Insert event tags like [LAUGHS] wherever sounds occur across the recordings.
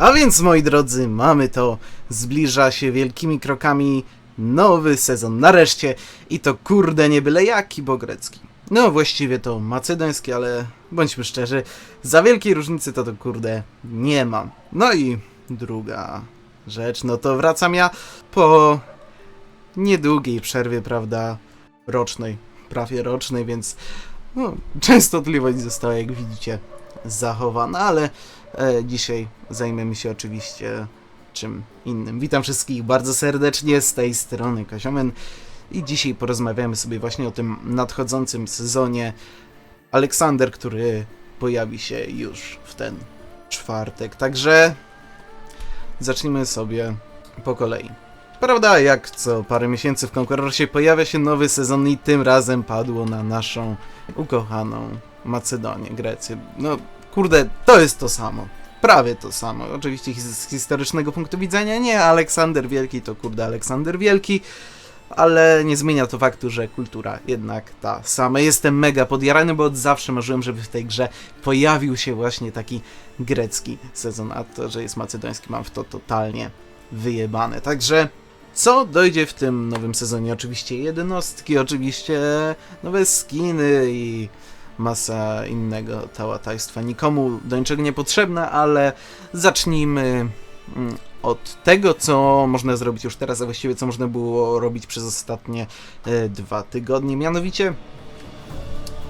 A więc moi drodzy, mamy to. Zbliża się wielkimi krokami nowy sezon. Nareszcie. I to kurde nie byle jaki, bo grecki. No właściwie to macedoński, ale bądźmy szczerzy, za wielkiej różnicy to to kurde nie mam. No i druga rzecz, no to wracam ja po niedługiej przerwie, prawda, rocznej, prawie rocznej, więc no, częstotliwość została, jak widzicie, zachowana, ale dzisiaj zajmiemy się oczywiście czym innym. Witam wszystkich bardzo serdecznie z tej strony Koziomen i dzisiaj porozmawiamy sobie właśnie o tym nadchodzącym sezonie Aleksander, który pojawi się już w ten czwartek. Także zacznijmy sobie po kolei. Prawda, jak co parę miesięcy w Konkurorsie pojawia się nowy sezon i tym razem padło na naszą ukochaną Macedonię, Grecję. No, kurde, to jest to samo. Prawie to samo. Oczywiście z historycznego punktu widzenia nie, Aleksander Wielki to kurde Aleksander Wielki, ale nie zmienia to faktu, że kultura jednak ta sama. Jestem mega podjarany, bo od zawsze marzyłem, żeby w tej grze pojawił się właśnie taki grecki sezon, a to, że jest macedoński mam w to totalnie wyjebane. Także co dojdzie w tym nowym sezonie? Oczywiście jednostki, oczywiście nowe skiny i masa innego tałatajstwa. Nikomu do niczego niepotrzebne, ale zacznijmy mm, od tego, co można zrobić już teraz, a właściwie co można było robić przez ostatnie e, dwa tygodnie. Mianowicie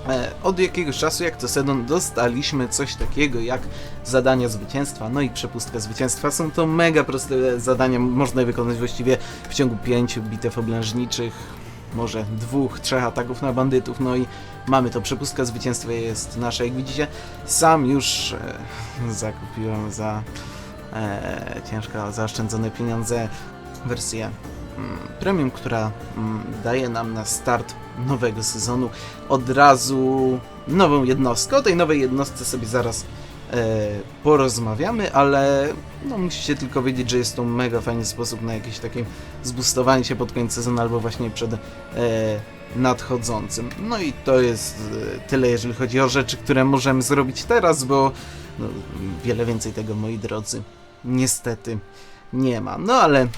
e, od jakiegoś czasu, jak to Sedon, dostaliśmy coś takiego jak zadania zwycięstwa, no i przepustka zwycięstwa. Są to mega proste zadania, można je wykonać właściwie w ciągu pięciu bitew oblężniczych, może dwóch, trzech ataków na bandytów, no i mamy to. Przepustka zwycięstwa jest nasza, jak widzicie. Sam już e, zakupiłem za e, ciężko zaoszczędzone pieniądze wersję mm, premium, która mm, daje nam na start nowego sezonu od razu nową jednostkę. O tej nowej jednostce sobie zaraz porozmawiamy, ale no, musicie tylko wiedzieć, że jest to mega fajny sposób na jakieś takie zboostowanie się pod koniec sezonu albo właśnie przed e, nadchodzącym. No i to jest e, tyle, jeżeli chodzi o rzeczy, które możemy zrobić teraz, bo no, wiele więcej tego, moi drodzy, niestety nie ma. No ale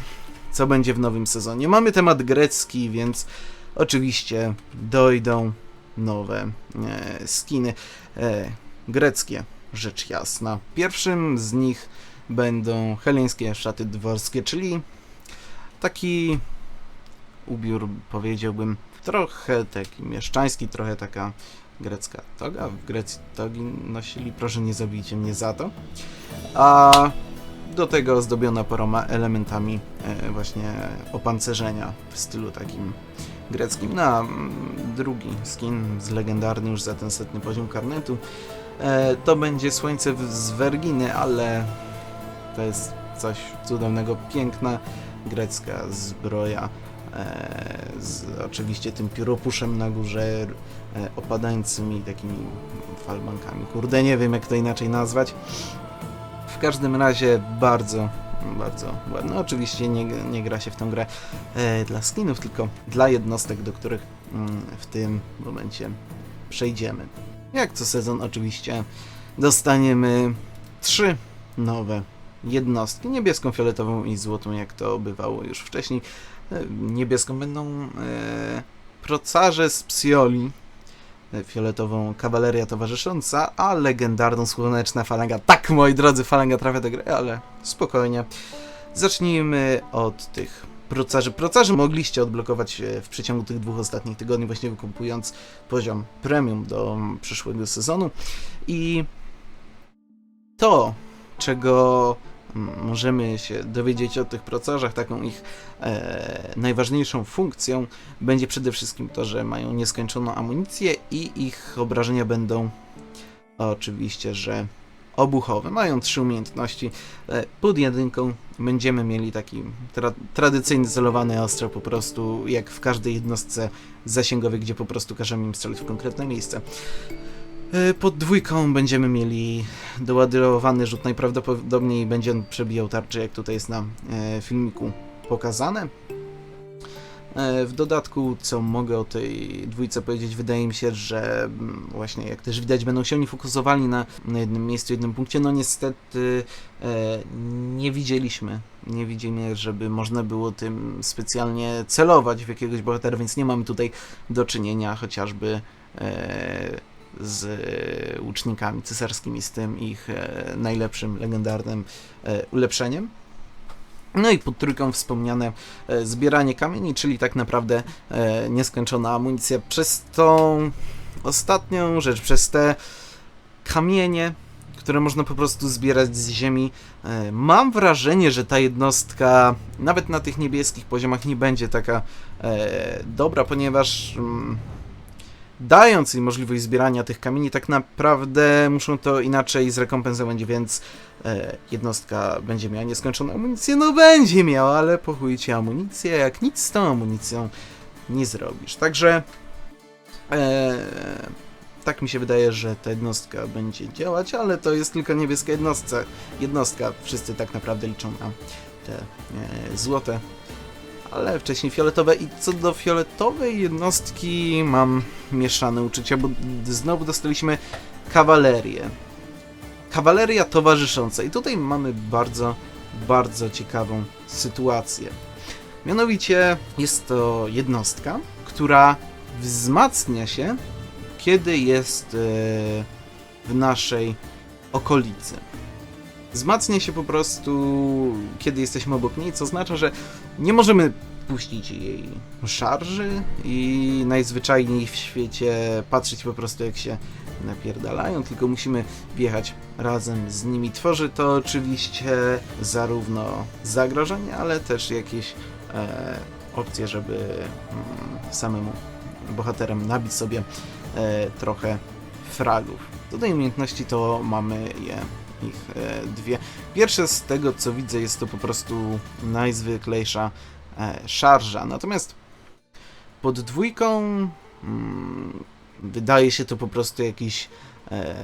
co będzie w nowym sezonie? Mamy temat grecki, więc oczywiście dojdą nowe e, skiny e, greckie, rzecz jasna. Pierwszym z nich będą heleńskie szaty dworskie, czyli taki ubiór, powiedziałbym, trochę taki mieszczański, trochę taka grecka toga. W Grecji togi nosili, proszę nie zabijcie mnie za to. A do tego ozdobiona paroma elementami e, właśnie opancerzenia w stylu takim greckim. Na mm, drugi skin z legendarny już za ten setny poziom karnetu to będzie słońce z Werginy, ale to jest coś cudownego, piękna grecka zbroja e, z oczywiście tym pióropuszem na górze, e, opadającymi takimi falbankami. Kurde, nie wiem jak to inaczej nazwać. W każdym razie bardzo, bardzo ładne. Oczywiście nie, nie gra się w tą grę e, dla skinów, tylko dla jednostek, do których mm, w tym momencie przejdziemy. Jak co sezon oczywiście dostaniemy trzy nowe jednostki, niebieską, fioletową i złotą, jak to bywało już wcześniej. E, Niebieską będą e, procarze z Psioli, e, fioletową kawaleria towarzysząca, a legendarną słoneczna falanga. Tak, moi drodzy, falanga trafia do gry, ale spokojnie. Zacznijmy od tych procarzy. Procarzy mogliście odblokować e, w przeciągu tych dwóch ostatnich tygodni, właśnie wykupując poziom premium do mm, przyszłego sezonu. I to, czego mm, możemy się dowiedzieć o tych procarzach, taką ich e, najważniejszą funkcją będzie przede wszystkim to, że mają nieskończoną amunicję i ich obrażenia będą oczywiście, że obuchowe. Mają trzy umiejętności. E, Pod jedynką będziemy mieli taki tra tradycyjny celowany ostrzał po prostu jak w każdej jednostce zasięgowej, gdzie po prostu każemy im strzelać w konkretne miejsce. E, Pod dwójką będziemy mieli doładowany rzut. Najprawdopodobniej będzie on przebijał tarczę, jak tutaj jest na e, filmiku pokazane. E, W dodatku, co mogę o tej dwójce powiedzieć, wydaje mi się, że mm, właśnie jak też widać, będą się oni fokusowali na, na jednym miejscu, jednym punkcie. No niestety e, nie widzieliśmy, nie widzimy, żeby można było tym specjalnie celować w jakiegoś bohatera, więc nie mamy tutaj do czynienia chociażby e, z łucznikami cesarskimi, z tym ich najlepszym, legendarnym ulepszeniem. No i pod trójką wspomniane e, zbieranie kamieni, czyli tak naprawdę e, nieskończona amunicja. Przez tą ostatnią rzecz, przez te kamienie, które można po prostu zbierać z ziemi, e, mam wrażenie, że ta jednostka nawet na tych niebieskich poziomach nie będzie taka dobra, ponieważ mm, dając im możliwość zbierania tych kamieni, tak naprawdę muszą to inaczej zrekompensować, więc e, jednostka będzie miała nieskończoną amunicję, no będzie miała, ale po chuj ci amunicję, jak nic z tą amunicją nie zrobisz. Także e, tak mi się wydaje, że ta jednostka będzie działać, ale to jest tylko niebieska jednostka. jednostka. Wszyscy tak naprawdę liczą na te e, złote, ale wcześniej fioletowe. I co do fioletowej jednostki mam mieszane uczucia, bo znowu dostaliśmy kawalerię. Kawaleria towarzysząca. I tutaj mamy bardzo, bardzo ciekawą sytuację. Mianowicie jest to jednostka, która wzmacnia się, kiedy jest e, w naszej okolicy. Wzmacnia się po prostu, kiedy jesteśmy obok niej, co oznacza, że nie możemy puścić jej szarży i najzwyczajniej w świecie patrzeć po prostu jak się napierdalają, tylko musimy wjechać razem z nimi. Tworzy to oczywiście zarówno zagrożenie, ale też jakieś e, opcje, żeby mm, samemu bohaterem nabić sobie e, trochę fragów. Do tej umiejętności to mamy je ich e, dwie. Pierwsze z tego co widzę jest to po prostu najzwyklejsza e, szarża. Natomiast pod dwójką mm, wydaje się to po prostu jakiś e,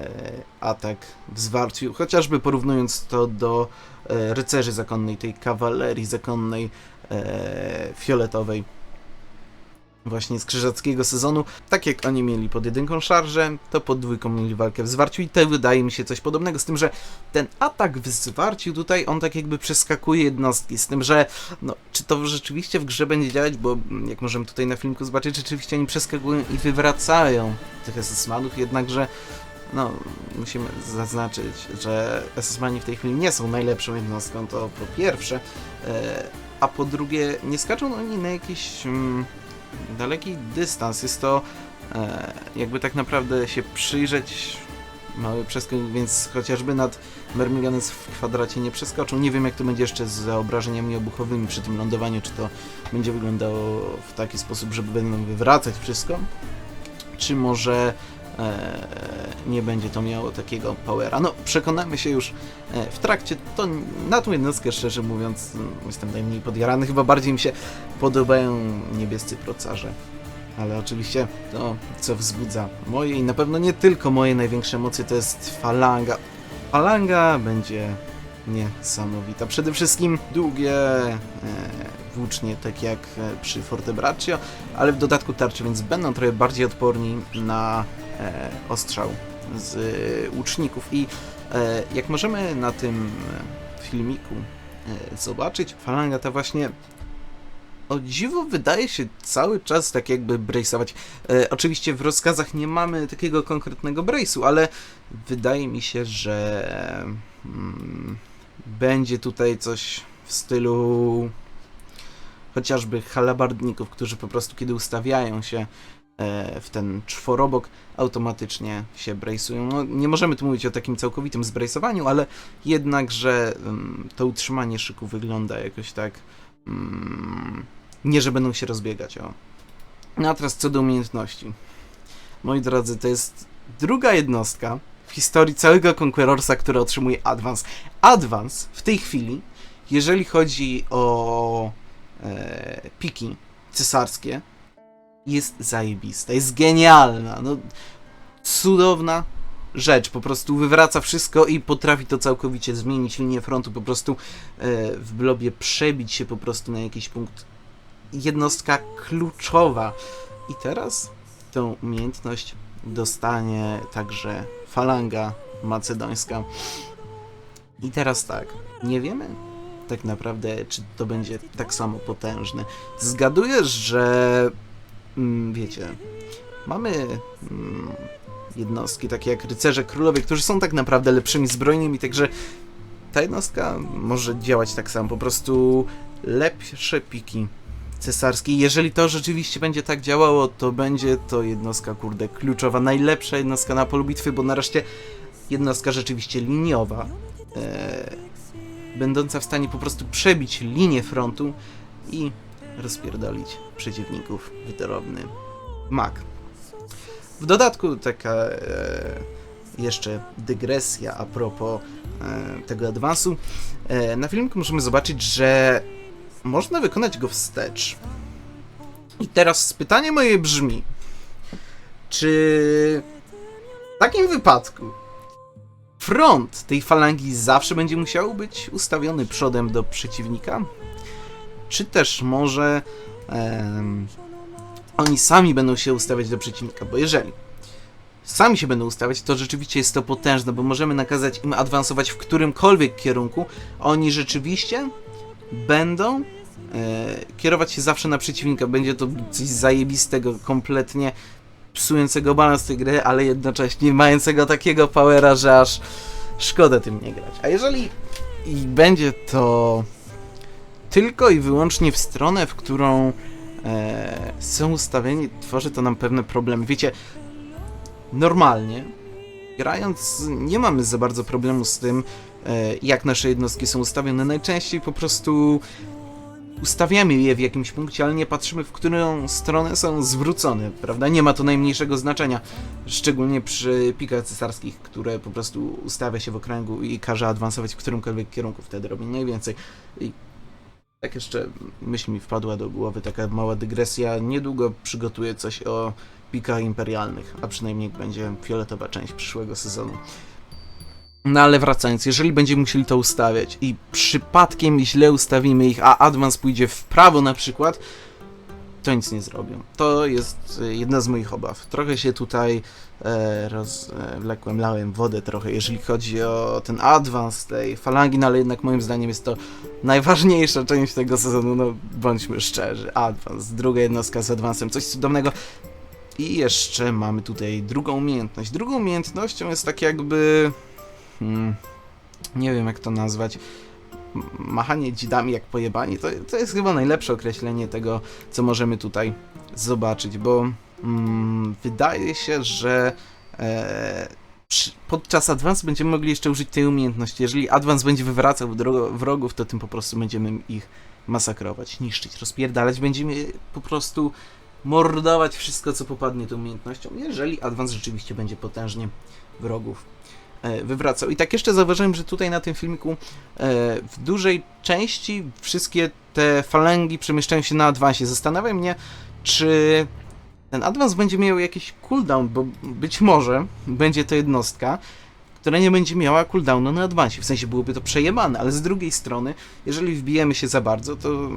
atak w zwarciu, chociażby porównując to do rycerzy zakonnej, tej kawalerii zakonnej fioletowej właśnie z krzyżackiego sezonu. Tak jak oni mieli pod jedynką szarżę, to pod dwójką mieli walkę w zwarciu i to wydaje mi się coś podobnego, z tym, że ten atak w zwarciu tutaj, on tak jakby przeskakuje jednostki, z tym, że no, czy to rzeczywiście w grze będzie działać, bo mm, jak możemy tutaj na filmiku zobaczyć, rzeczywiście oni przeskakują i wywracają tych SS-manów, jednakże no, musimy zaznaczyć, że SS-mani w tej chwili nie są najlepszą jednostką, to po pierwsze, e, a po drugie, nie skaczą oni na jakiś mm, daleki dystans. Jest to e, jakby tak naprawdę się przyjrzeć mały przeskok, więc chociażby nad Mermiganes w kwadracie nie przeskoczą. Nie wiem jak to będzie jeszcze z obrażeniami obuchowymi przy tym lądowaniu, czy to będzie wyglądało w taki sposób, żeby będą wywracać wszystko, czy może nie będzie to miało takiego powera. No, przekonamy się już e, w trakcie. To na tą jednostkę, szczerze mówiąc, mm, jestem najmniej podjarany. Chyba bardziej mi się podobają niebiescy procarze. Ale oczywiście to, co wzbudza moje i na pewno nie tylko moje największe emocje, to jest falanga. Falanga będzie niesamowita. Przede wszystkim długie e, włócznie, tak jak e, przy Fortebraccio, ale w dodatku tarcze, więc będą trochę bardziej odporni na e, ostrzał z e, łuczników. I e, jak możemy na tym e, filmiku e, zobaczyć, falanga ta właśnie o dziwo wydaje się cały czas tak jakby brace'ować. E, oczywiście w rozkazach nie mamy takiego konkretnego brace'u, ale wydaje mi się, że mm, będzie tutaj coś w stylu chociażby halabardników, którzy po prostu kiedy ustawiają się e, w ten czworobok, automatycznie się brace'ują. No, nie możemy tu mówić o takim całkowitym zbrace'owaniu, ale jednakże mm, to utrzymanie szyku wygląda jakoś tak mm, nie, że będą się rozbiegać, o. No a teraz co do umiejętności. Moi drodzy, to jest druga jednostka w historii całego Conquerorsa, która otrzymuje Advance. Advance w tej chwili, jeżeli chodzi o e, piki cesarskie, jest zajebista, jest genialna, no cudowna rzecz, po prostu wywraca wszystko i potrafi to całkowicie zmienić linię frontu, po prostu e, w blobie przebić się po prostu na jakiś punkt jednostka kluczowa. I teraz tą umiejętność dostanie także falanga macedońska. I teraz tak, nie wiemy tak naprawdę, czy to będzie tak samo potężne. Zgaduję, że wiecie, mamy mm, jednostki takie jak rycerze królowie, którzy są tak naprawdę lepszymi zbrojnymi, także ta jednostka może działać tak samo, po prostu lepsze piki cesarskie. Jeżeli to rzeczywiście będzie tak działało, to będzie to jednostka, kurde, kluczowa, najlepsza jednostka na polu bitwy, bo nareszcie jednostka rzeczywiście liniowa, e, będąca w stanie po prostu przebić linię frontu i rozpierdolić przeciwników w drobny. W dodatku taka e, jeszcze dygresja a propos e, tego adwansu. E, na filmiku możemy zobaczyć, że można wykonać go wstecz. I teraz pytanie moje brzmi: czy w takim wypadku front tej falangi zawsze będzie musiał być ustawiony przodem do przeciwnika? Czy też może em, oni sami będą się ustawiać do przeciwnika? Bo jeżeli sami się będą ustawiać, to rzeczywiście jest to potężne, bo możemy nakazać im awansować w którymkolwiek kierunku, oni rzeczywiście będą e, kierować się zawsze na przeciwnika. Będzie to coś zajebistego, kompletnie psującego balans tej gry, ale jednocześnie mającego takiego powera, że aż szkoda tym nie grać. A jeżeli i będzie to tylko i wyłącznie w stronę, w którą e, są ustawieni, tworzy to nam pewne problemy. Wiecie, normalnie grając nie mamy za bardzo problemu z tym, e, jak nasze jednostki są ustawione. Najczęściej po prostu ustawiamy je w jakimś punkcie, ale nie patrzymy, w którą stronę są zwrócone, prawda? Nie ma to najmniejszego znaczenia, szczególnie przy pikach cesarskich, które po prostu ustawia się w okręgu i każe awansować w którymkolwiek kierunku, wtedy robi najwięcej. I tak jeszcze myśl mi wpadła do głowy taka mała dygresja. Niedługo przygotuję coś o pikach imperialnych, a przynajmniej będzie fioletowa część przyszłego sezonu. No ale wracając, jeżeli będziemy musieli to ustawiać i przypadkiem źle ustawimy ich, a advance pójdzie w prawo na przykład, to nic nie zrobią. To jest e, jedna z moich obaw. Trochę się tutaj e, rozwlekłem, lałem wodę trochę, jeżeli chodzi o ten advance tej falangi, no ale jednak moim zdaniem jest to najważniejsza część tego sezonu, no bądźmy szczerzy. Advance, druga jednostka z advancem, coś cudownego. I jeszcze mamy tutaj drugą umiejętność. Drugą umiejętnością jest tak jakby... Hmm, nie wiem jak to nazwać. Machanie dzidami jak pojebani. To, to jest chyba najlepsze określenie tego, co możemy tutaj zobaczyć, bo mm, wydaje się, że e, przy, podczas advance będziemy mogli jeszcze użyć tej umiejętności. Jeżeli advance będzie wywracał wrogów, to tym po prostu będziemy ich masakrować, niszczyć, rozpierdalać. Będziemy po prostu mordować wszystko, co popadnie tą umiejętnością, jeżeli advance rzeczywiście będzie potężnie wrogów wywracał. I tak jeszcze zauważyłem, że tutaj na tym filmiku e, w dużej części wszystkie te falangi przemieszczają się na advansie. Zastanawiam mnie, czy ten advance będzie miał jakiś cooldown, bo być może będzie to jednostka, która nie będzie miała cooldownu na advansie. W sensie byłoby to przejebane, ale z drugiej strony, jeżeli wbijemy się za bardzo, to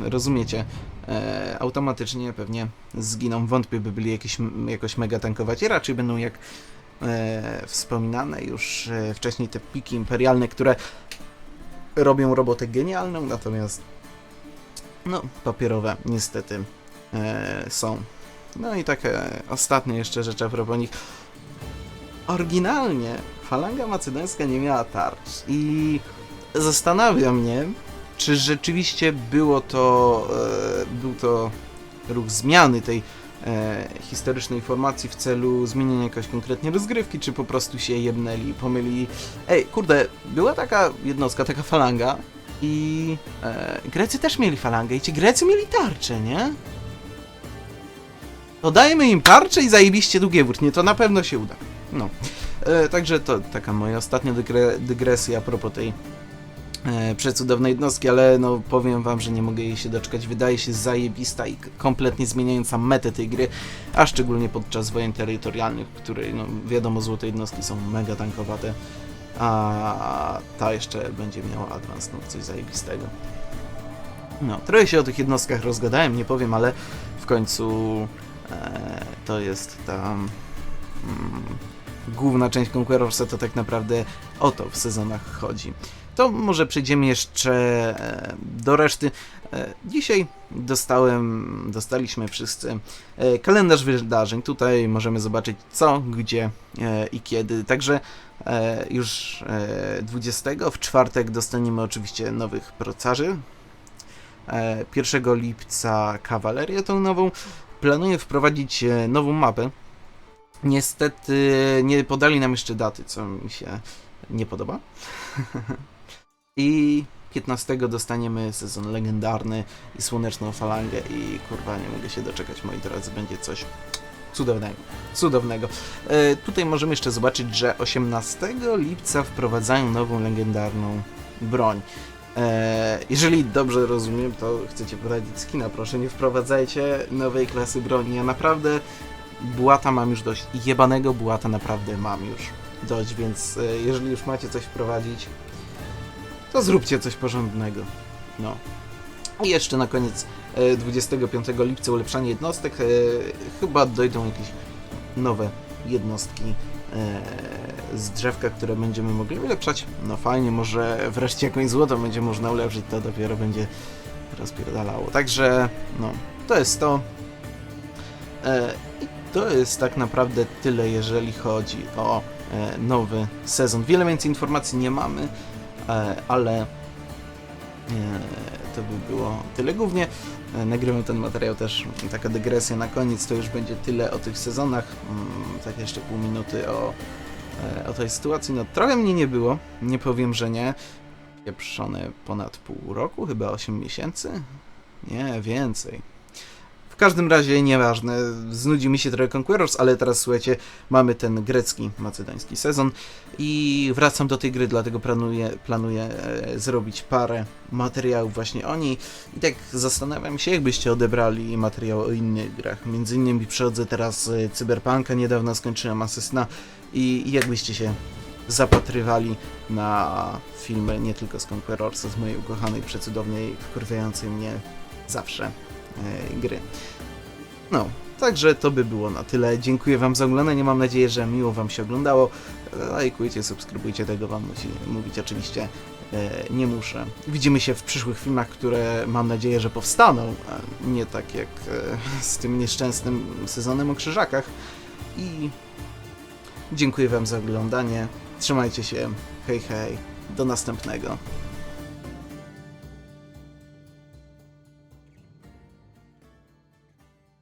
rozumiecie, e, automatycznie pewnie zginą. Wątpię, by byli jakieś, jakoś mega tankować. Raczej będą jak e, wspominane już e, wcześniej te piki imperialne, które robią robotę genialną, natomiast no, papierowe niestety e, są. No i takie ostatnie jeszcze rzeczy a propos nich. Oryginalnie falanga macedońska nie miała tarcz i zastanawia mnie, czy rzeczywiście było to, e, był to ruch zmiany tej e, historycznej formacji w celu zmienienia jakoś konkretnie rozgrywki, czy po prostu się jebnęli, pomylili. Ej, kurde, była taka jednostka, taka falanga i e, Grecy też mieli falangę i ci Grecy mieli tarczę, nie? To dajmy im tarczę i zajebiście długie włócznie, to na pewno się uda. No. E, także to taka moja ostatnia dygre, dygresja a propos tej e, przecudownej jednostki, ale no powiem wam, że nie mogę jej się doczekać. Wydaje się zajebista i kompletnie zmieniająca metę tej gry, a szczególnie podczas wojen terytorialnych, w której no wiadomo złote jednostki są mega tankowate, a ta jeszcze będzie miała advance, no coś zajebistego. No, trochę się o tych jednostkach rozgadałem, nie powiem, ale w końcu e, to jest ta mm, główna część Conquerorsa, to tak naprawdę o to w sezonach chodzi. To może przejdziemy jeszcze e, do reszty. E, dzisiaj dostałem, dostaliśmy wszyscy e, kalendarz wydarzeń. Tutaj możemy zobaczyć co, gdzie i kiedy. Także już e, 20 w czwartek dostaniemy oczywiście nowych procarzy. E, 1 lipca kawalerię tą nową. Planuję wprowadzić nową mapę. Niestety nie podali nam jeszcze daty, co mi się nie podoba. [LAUGHS] I 15 dostaniemy sezon legendarny i słoneczną falangę i kurwa nie mogę się doczekać moi drodzy, będzie coś cudownego. Cudownego. E, tutaj możemy jeszcze zobaczyć, że 18 lipca wprowadzają nową legendarną broń. E, jeżeli dobrze rozumiem, to chcecie poradzić skina, proszę nie wprowadzajcie nowej klasy broni. Ja naprawdę błata mam już dość. Jebanego błata naprawdę mam już dość, więc e, jeżeli już macie coś wprowadzić, to zróbcie coś porządnego. No. I jeszcze na koniec e, 25 lipca ulepszanie jednostek. E, chyba dojdą jakieś nowe jednostki e, z drzewka, które będziemy mogli ulepszać. No fajnie, może wreszcie jakąś złoto będzie można ulepszyć, to dopiero będzie rozpierdalało. Także, no, to jest to. E, I to jest tak naprawdę tyle, jeżeli chodzi o e, nowy sezon. Wiele więcej informacji nie mamy, e, ale e, to by było tyle. Głównie e, nagrywam ten materiał też, taka dygresja na koniec, to już będzie tyle o tych sezonach, mm, tak jeszcze pół minuty o, e, o tej sytuacji. No trochę mnie nie było, nie powiem, że nie. Pieprzone ponad pół roku, chyba 8 miesięcy? Nie, więcej. Każdym razie nieważne, znudził mi się trochę Conquerors, ale teraz słuchajcie, mamy ten grecki, macedoński sezon i wracam do tej gry, dlatego planuję, planuję e, zrobić parę materiałów właśnie o niej i tak zastanawiam się, jakbyście odebrali materiał o innych grach. Między innymi przechodzę teraz e, Cyberpunka, niedawno skończyłem Asesyna i, i jakbyście się zapatrywali na filmy nie tylko z Conquerorsa, z mojej ukochanej, przecudownej, wkurwiającej mnie zawsze gry. No, także to by było na tyle. Dziękuję Wam za oglądanie. Mam nadzieję, że miło Wam się oglądało. Lajkujcie, subskrybujcie, tego Wam mówić oczywiście. E, nie muszę. Widzimy się w przyszłych filmach, które mam nadzieję, że powstaną. Nie tak jak e, z tym nieszczęsnym sezonem o krzyżakach. I dziękuję Wam za oglądanie. Trzymajcie się. Hej, hej. Do następnego.